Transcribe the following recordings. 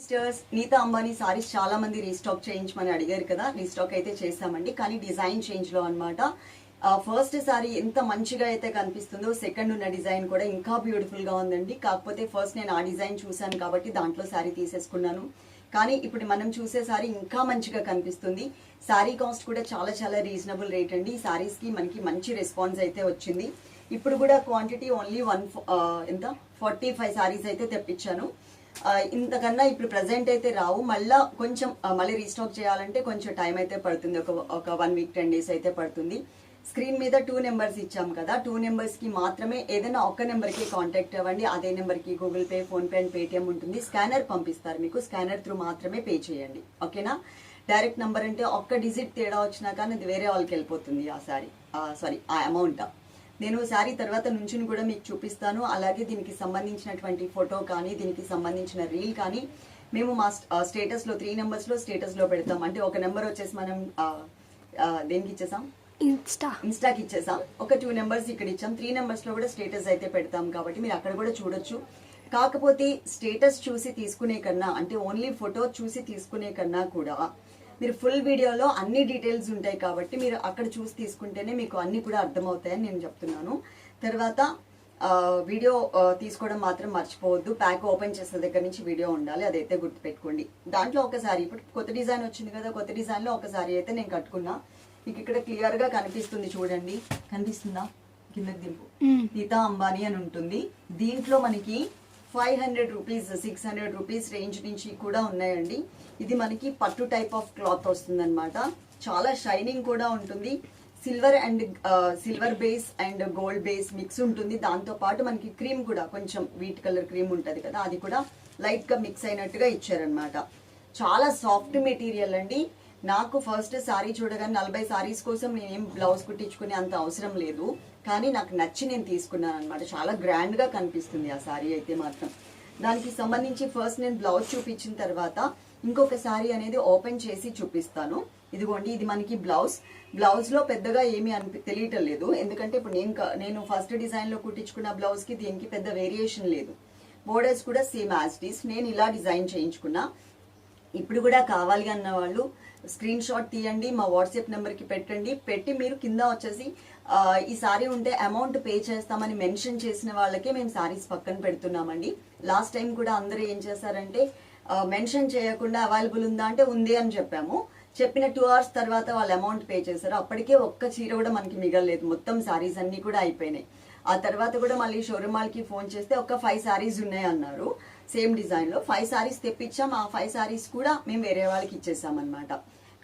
Sisters Nita Ambani saris చాలా మంది restock చేయించమని అడిగారు కదా. రీస్టాక్ అయితే చేశామండి. కానీ డిజైన్ చేంజ్లో అనమాట ఫస్ట్ సారీ ఎంత మంచిగా అయితే కనిపిస్తుందో సెకండ్ ఉన్న డిజైన్ కూడా ఇంకా బ్యూటిఫుల్గా ఉందండి. కాకపోతే ఫస్ట్ నేను ఆ డిజైన్ చూశాను కాబట్టి దాంట్లో సారీ తీసేసుకున్నాను. కానీ ఇప్పుడు మనం చూసే సారీ ఇంకా మంచిగా కనిపిస్తుంది. సారీ కాస్ట్ కూడా చాలా చాలా రీజనబుల్ రేట్ అండి. ఈ సారీస్కి మనకి మంచి రెస్పాన్స్ అయితే వచ్చింది. ఇప్పుడు కూడా క్వాంటిటీ ఓన్లీ వన్ ఎంత? ఫార్టీ ఫైవ్ సారీస్ అయితే తెప్పించాను. ఇంతకన్నా ఇప్పుడు ప్రజెంట్ అయితే రావు. మళ్ళా కొంచెం మళ్ళీ రీస్టాక్ చేయాలంటే కొంచెం టైం అయితే పడుతుంది. ఒక ఒక వన్ వీక్ టెన్ డేస్ అయితే పడుతుంది. స్క్రీన్ మీద టూ నెంబర్స్ ఇచ్చాం కదా. టూ నెంబర్స్కి మాత్రమే ఏదైనా ఒక్క నెంబర్కి కాంటాక్ట్ అవ్వండి. అదే నెంబర్కి Google Pay PhonePe and Paytm ఉంటుంది. స్కానర్ పంపిస్తారు మీకు. స్కానర్ త్రూ మాత్రమే పే చేయండి. ఓకేనా డైరెక్ట్ నెంబర్ అంటే ఒక్క డిజిట్ తేడా వచ్చినా కానీ అది వేరే వాళ్ళకి వెళ్ళిపోతుంది ఆ సారీ సారీ ఆ అమౌంట్ నేను శారీ తర్వాత నుంచి కూడా మీకు చూపిస్తాను. అలాగే దీనికి సంబంధించినటువంటి ఫోటో కానీ దీనికి సంబంధించిన రీల్ కానీ మేము మా స్టేటస్లో త్రీ నెంబర్స్లో స్టేటస్లో పెడతాం. అంటే ఒక నెంబర్ వచ్చేసి మనం దేనికి ఇచ్చేసాం? ఇన్స్టా. ఇన్స్టాకి ఇచ్చేసాం. ఒక టూ నెంబర్స్ ఇక్కడ ఇచ్చాం. త్రీ నెంబర్స్లో కూడా స్టేటస్ అయితే పెడతాం కాబట్టి మీరు అక్కడ కూడా చూడొచ్చు. కాకపోతే స్టేటస్ చూసి తీసుకునే కన్నా అంటే ఓన్లీ ఫోటో చూసి తీసుకునే కన్నా కూడా మీరు ఫుల్ వీడియోలో అన్ని డీటెయిల్స్ ఉంటాయి కాబట్టి మీరు అక్కడ చూసి తీసుకుంటేనే మీకు అన్ని కూడా అర్థమవుతాయని నేను చెప్తున్నాను. తర్వాత వీడియో తీసుకోవడం మాత్రం మర్చిపోవద్దు. ప్యాక్ ఓపెన్ చేసే దగ్గర నుంచి వీడియో ఉండాలి. అదైతే గుర్తుపెట్టుకోండి. దాంట్లో ఒకసారి ఇప్పుడు కొత్త డిజైన్ వచ్చింది కదా కొత్త డిజైన్లో ఒకసారి అయితే నేను కట్టుకున్నా. మీకు ఇక్కడ క్లియర్గా కనిపిస్తుంది చూడండి. కనిపిస్తుందా? కిందకి దింపు. నీతా అంబానీ అని ఉంటుంది. దీంట్లో మనకి five hundred rupees six hundred rupees range నుంచి కూడా ఉన్నాయండి. ఇది మనకి పట్టు టైప్ ఆఫ్ క్లాత్ వస్తుందన్నమాట. చాలా షైనింగ్ కూడా ఉంటుంది. Silver and silver base and gold base mix ఉంటుంది. దాంతో పాటు మనకి క్రీమ్ కూడా కొంచెం వీట్ కలర్ క్రీమ్ ఉంటుంది కదా అది కూడా లైట్గా మిక్స్ అయినట్టుగా ఇచ్చారనమాట చాలా సాఫ్ట్ మెటీరియల్ అండి. నాకు ఫస్ట్ సారీ చూడగానే నలభై సారీస్ కోసం నేనేం బ్లౌజ్ కుట్టించుకునే అంత అవసరం లేదు. కానీ నాకు నచ్చి నేను తీసుకున్నాను అనమాట చాలా గ్రాండ్గా కనిపిస్తుంది ఆ శారీ అయితే మాత్రం. దానికి సంబంధించి ఫస్ట్ నేను బ్లౌజ్ చూపించిన తర్వాత ఇంకొక శారీ అనేది ఓపెన్ చేసి చూపిస్తాను. ఇదిగోండి ఇది మనకి బ్లౌజ్ బ్లౌజ్లో పెద్దగా ఏమీ అనిపి తెలియటం లేదు. ఎందుకంటే ఇప్పుడు నేను నేను ఫస్ట్ డిజైన్లో కుట్టించుకున్న బ్లౌజ్కి దీనికి పెద్ద వేరియేషన్ లేదు. బోర్డర్స్ కూడా సేమ్ యాజ్ ఇట్ ఈస్ నేను ఇలా డిజైన్ చేయించుకున్నా. ఇప్పుడు కూడా కావాలి అన్న వాళ్ళు స్క్రీన్ షాట్ తీయండి మా వాట్సాప్ నెంబర్కి పెట్టండి. పెట్టి మీరు కింద వచ్చేసి ఈ సారీ ఉంటే అమౌంట్ పే చేస్తామని మెన్షన్ చేసిన వాళ్ళకే మేము సారీస్ పక్కన పెడుతున్నామండి. లాస్ట్ టైం కూడా అందరూ ఏం చేశారంటే మెన్షన్ చేయకుండా అవైలబుల్ ఉందా అంటే ఉంది అని చెప్పాము. చెప్పిన టూ అవర్స్ తర్వాత వాళ్ళు అమౌంట్ పే చేశారు. అప్పటికే ఒక్క చీర కూడా మనకి మిగలలేదు. మొత్తం సారీస్ అన్నీ కూడా అయిపోయినాయి. ఆ తర్వాత కూడా మళ్ళీ షోరూమ్ వాళ్ళకి ఫోన్ చేస్తే ఒక ఫైవ్ సారీస్ ఉన్నాయి అన్నారు. సేమ్ డిజైన్లో ఫైవ్ శారీస్ తెప్పించాం. ఆ ఫైవ్ సారీస్ కూడా మేము వేరే వాళ్ళకి ఇచ్చేసాం అనమాట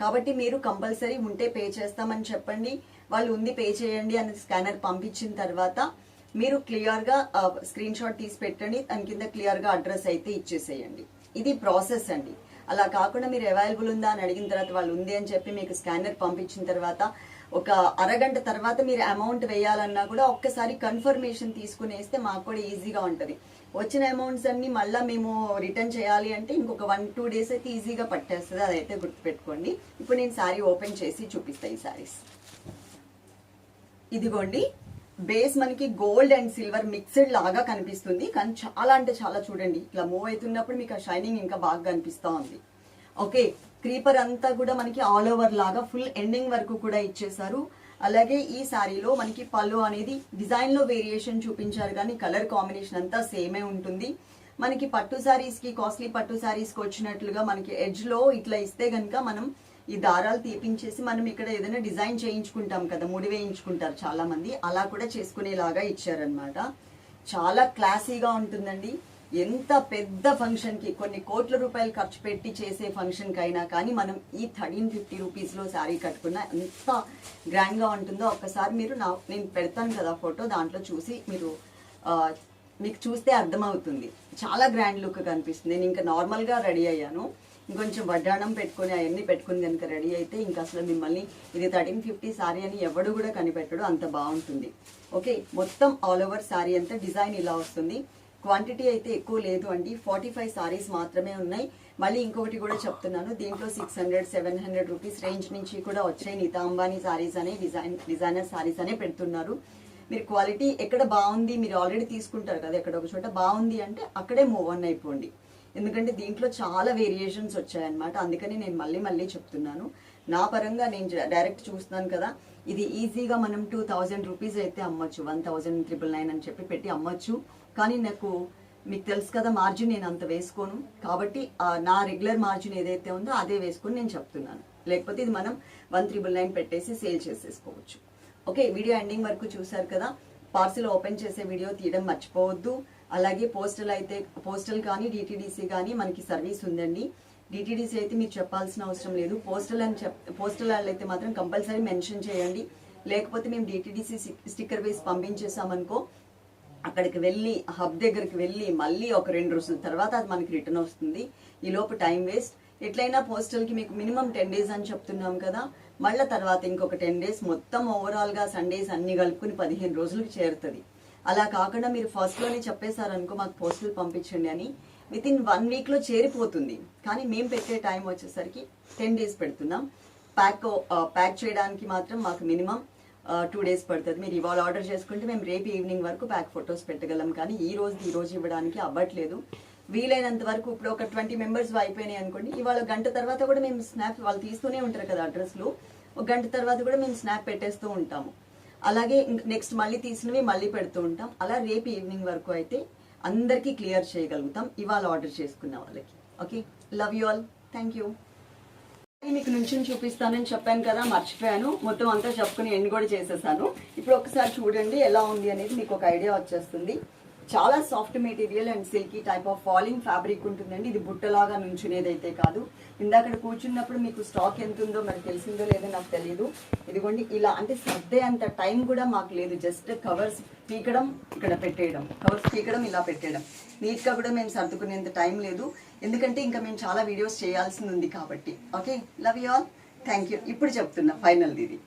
కాబట్టి మీరు కంపల్సరీ ఉంటే పే చేస్తామని చెప్పండి. వాళ్ళు ఉంది పే చేయండి అని స్కానర్ పంపించిన తర్వాత మీరు క్లియర్గా స్క్రీన్ షాట్ తీసి పెట్టండి. దాని కింద క్లియర్గా అడ్రస్ అయితే ఇచ్చేసేయండి. ఇది ప్రాసెస్ అండి. అలా కాకుండా మీరు అవైలబుల్ ఉందా అని అడిగిన తర్వాత వాళ్ళు ఉంది అని చెప్పి మీకు స్కానర్ పంపించిన తర్వాత ఒక అరగంట తర్వాత మీరు అమౌంట్ వేయాలన్నా కూడా ఒక్కసారి కన్ఫర్మేషన్ తీసుకునేస్తే మాకు కూడా ఈజీగా ఉంటుంది. వచ్చిన అమౌంట్స్ అన్ని మళ్ళీ మేము రిటర్న్ చేయాలి అంటే ఇంకొక వన్ టూ డేస్ అయితే ఈజీగా పట్టేస్తుంది. అదైతే గుర్తుపెట్టుకోండి. ఇప్పుడు నేను శారీ ఓపెన్ చేసి చూపిస్తాను ఈ శారీస్ ఇదిగోండి. బేస్ మనకి గోల్డ్ అండ్ సిల్వర్ మిక్స్డ్ లాగా కనిపిస్తుంది. కానీ చాలా అంటే చాలా చూడండి ఇట్లా మూవ్ అవుతున్నప్పుడు మీకు ఆ షైనింగ్ ఇంకా బాగా కనిపిస్తూ ఉంది. ఓకే క్రీపర్ అంతా కూడా మనకి ఆల్ ఓవర్ లాగా ఫుల్ ఎండింగ్ వరకు కూడా ఇచ్చేసారు అలాగే ఈ శారీలో మనకి పళ్ళు అనేది డిజైన్లో వేరియేషన్ చూపించారు కానీ కలర్ కాంబినేషన్ అంతా సేమే ఉంటుంది. మనకి పట్టు శారీస్కి కాస్ట్లీ పట్టు శారీస్కి వచ్చినట్లుగా మనకి ఎడ్జ్లో ఇట్లా ఇస్తే కనుక మనం ఈ దారాలు తీపించేసి మనం ఇక్కడ ఏదైనా డిజైన్ చేయించుకుంటాం కదా ముడి వేయించుకుంటారు చాలామంది. అలా కూడా చేసుకునేలాగా ఇచ్చారనమాట చాలా క్లాసీగా ఉంటుందండి. ఎంత పెద్ద ఫంక్షన్కి కొన్ని కోట్ల రూపాయలు ఖర్చు పెట్టి చేసే ఫంక్షన్కి అయినా కానీ మనం ఈ థర్టీన్ ఫిఫ్టీ రూపీస్లో శారీ కట్టుకున్న ఎంత గ్రాండ్గా ఉంటుందో ఒక్కసారి మీరు నా నేను పెడతాను కదా ఫోటో దాంట్లో చూసి మీరు మీకు చూస్తే అర్థమవుతుంది. చాలా గ్రాండ్ లుక్ కనిపిస్తుంది. నేను ఇంకా నార్మల్గా రెడీ అయ్యాను. ఇంకొంచెం వడ్డాణం పెట్టుకొని అవన్నీ పెట్టుకుని కనుక రెడీ అయితే ఇంకా అసలు మిమ్మల్ని ఇది థర్టీన్ ఫిఫ్టీ సారీ అని ఎవడు కూడా కనిపెట్టడు అంత బాగుంటుంది. ఓకే మొత్తం ఆల్ ఓవర్ సారీ అంతా డిజైన్ ఇలా వస్తుంది. క్వాంటిటీ అయితే ఎక్కువ లేదు అండి ఫార్టీ ఫైవ్ సారీస్ మాత్రమే ఉన్నాయి. మళ్ళీ ఇంకొకటి కూడా చెప్తున్నాను దీంట్లో six hundred seven hundred rupees range నుంచి కూడా వచ్చాయి నీతా అంబానీ సారీస్ అనే డిజైన్ డిజైనర్ సారీస్ అనే పెడుతున్నారు. మీరు క్వాలిటీ ఎక్కడ బాగుంది మీరు ఆల్రెడీ తీసుకుంటారు కదా ఎక్కడ ఒక చోట బాగుంది అంటే అక్కడే మూవ్ ఆన్ అయిపోండి. ఎందుకంటే దీంట్లో చాలా వేరియేషన్స్ వచ్చాయన్నమాట. అందుకని నేను మళ్ళీ మళ్ళీ చెప్తున్నాను. నా పరంగా నేను డైరెక్ట్ చూస్తున్నాను కదా ఇది ఈజీగా మనం టూ థౌజండ్ రూపీస్ అయితే అమ్మొచ్చు. వన్ థౌజండ్ ట్రిపుల్ నైన్ అని చెప్పి పెట్టి అమ్మొచ్చు. కానీ నాకు మీకు తెలుసు కదా మార్జిన్ నేను అంత వేసుకోను. కాబట్టి నా రెగ్యులర్ మార్జిన్ ఏదైతే ఉందో అదే వేసుకొని నేను చెప్తున్నాను. లేకపోతే ఇది మనం వన్ త్రిబుల్ నైన్ పెట్టేసి సేల్ చేసేసుకోవచ్చు. ఓకే వీడియో ఎండింగ్ వరకు చూసారు కదా పార్సిల్ ఓపెన్ చేసే వీడియో తీయడం మర్చిపోవద్దు. అలాగే పోస్టల్ అయితే పోస్టల్ కానీ డిటీడీసీ కానీ మనకి సర్వీస్ ఉందండి. డిటీడీసీ అయితే మీరు చెప్పాల్సిన అవసరం లేదు. పోస్టల్ అని చెప్ పోస్టల్ వాళ్ళు అయితే మాత్రం కంపల్సరీ మెన్షన్ చేయండి. లేకపోతే మేము డిటీడీసీ స్టిక్కర్ వేసి పంపించేసామనుకో అక్కడికి వెళ్ళి హబ్ దగ్గరికి వెళ్ళి మళ్ళీ ఒక రెండు రోజుల తర్వాత అది మనకి రిటర్న్ వస్తుంది. ఈ లోపు టైం వేస్ట్. ఎట్లయినా పోస్టల్కి మీకు మినిమం టెన్ డేస్ అని చెప్తున్నాం కదా మళ్ళీ తర్వాత ఇంకొక టెన్ డేస్ మొత్తం ఓవరాల్గా సండేస్ అన్ని కలుపుకుని పదిహేను రోజులకు చేరుతుంది. అలా కాకుండా మీరు ఫస్ట్లోనే చెప్పేశారనుకో మాకు పోస్టులు పంపించండి అని విత్ ఇన్ వన్ వీక్లో చేరిపోతుంది. కానీ మేము పెట్టే టైం వచ్చేసరికి టెన్ డేస్ పెడుతున్నాం. ప్యాక్ ప్యాక్ చేయడానికి మాత్రం మాకు మినిమం టూ డేస్ పడుతుంది. మీరు ఇవాళ ఆర్డర్ చేసుకుంటే మేము రేపు ఈవినింగ్ వరకు ప్యాక్ ఫొటోస్ పెట్టగలం. కానీ ఈ రోజు ఈ రోజు ఇవ్వడానికి అవ్వట్లేదు. వీలైనంత వరకు ఇప్పుడు ఒక ట్వంటీ మెంబర్స్ అయిపోయినాయి అనుకోండి ఇవాళ గంట తర్వాత కూడా మేము స్నాప్ వాళ్ళు తీస్తూనే ఉంటారు కదా అడ్రస్లు ఒక గంట తర్వాత కూడా మేము స్నాప్ పెట్టేస్తూ ఉంటాము. అలాగే నెక్స్ట్ మళ్ళీ తీసినవి మళ్ళీ పెడుతూ ఉంటాం. అలా రేపు ఈవినింగ్ వరకు అయితే అందరికీ క్లియర్ చేయగలుగుతాం. ఇవాళ ఆర్డర్ చేసుకున్న వాళ్ళకి. Okay love you all thank you మీకు నుంచి చూపిస్తానని చెప్పాను కదా మర్చిపోయాను. మొత్తం అంతా చెప్పుకుని ఎండ్ కూడా చేసేసాను. ఇప్పుడు ఒకసారి చూడండి ఎలా ఉంది అనేది మీకు ఒక ఐడియా వచ్చేస్తుంది. చాలా soft material and silky type of falling fabric ఉంటుందండి. ఇది బుట్టలాగా నుంచునేది అయితే కాదు. ఇందాక కూర్చున్నప్పుడు మీకు స్టాక్ ఎంత ఉందో మరి తెలిసిందో లేదో నాకు తెలియదు ఇదిగోండి ఇలా అంటే సర్దే అంత టైం కూడా మాకు లేదు. జస్ట్ కవర్స్ పీకడం ఇక్కడ పెట్టేయడం. కవర్స్ పీకడం ఇలా పెట్టేయడం. నీట్గా కూడా మేము సర్దుకునేంత టైం లేదు. ఎందుకంటే ఇంకా మేము చాలా వీడియోస్ చేయాల్సింది ఉంది కాబట్టి. Okay love you all thank you ఇప్పుడు చెప్తున్నా ఫైనల్ ఇది.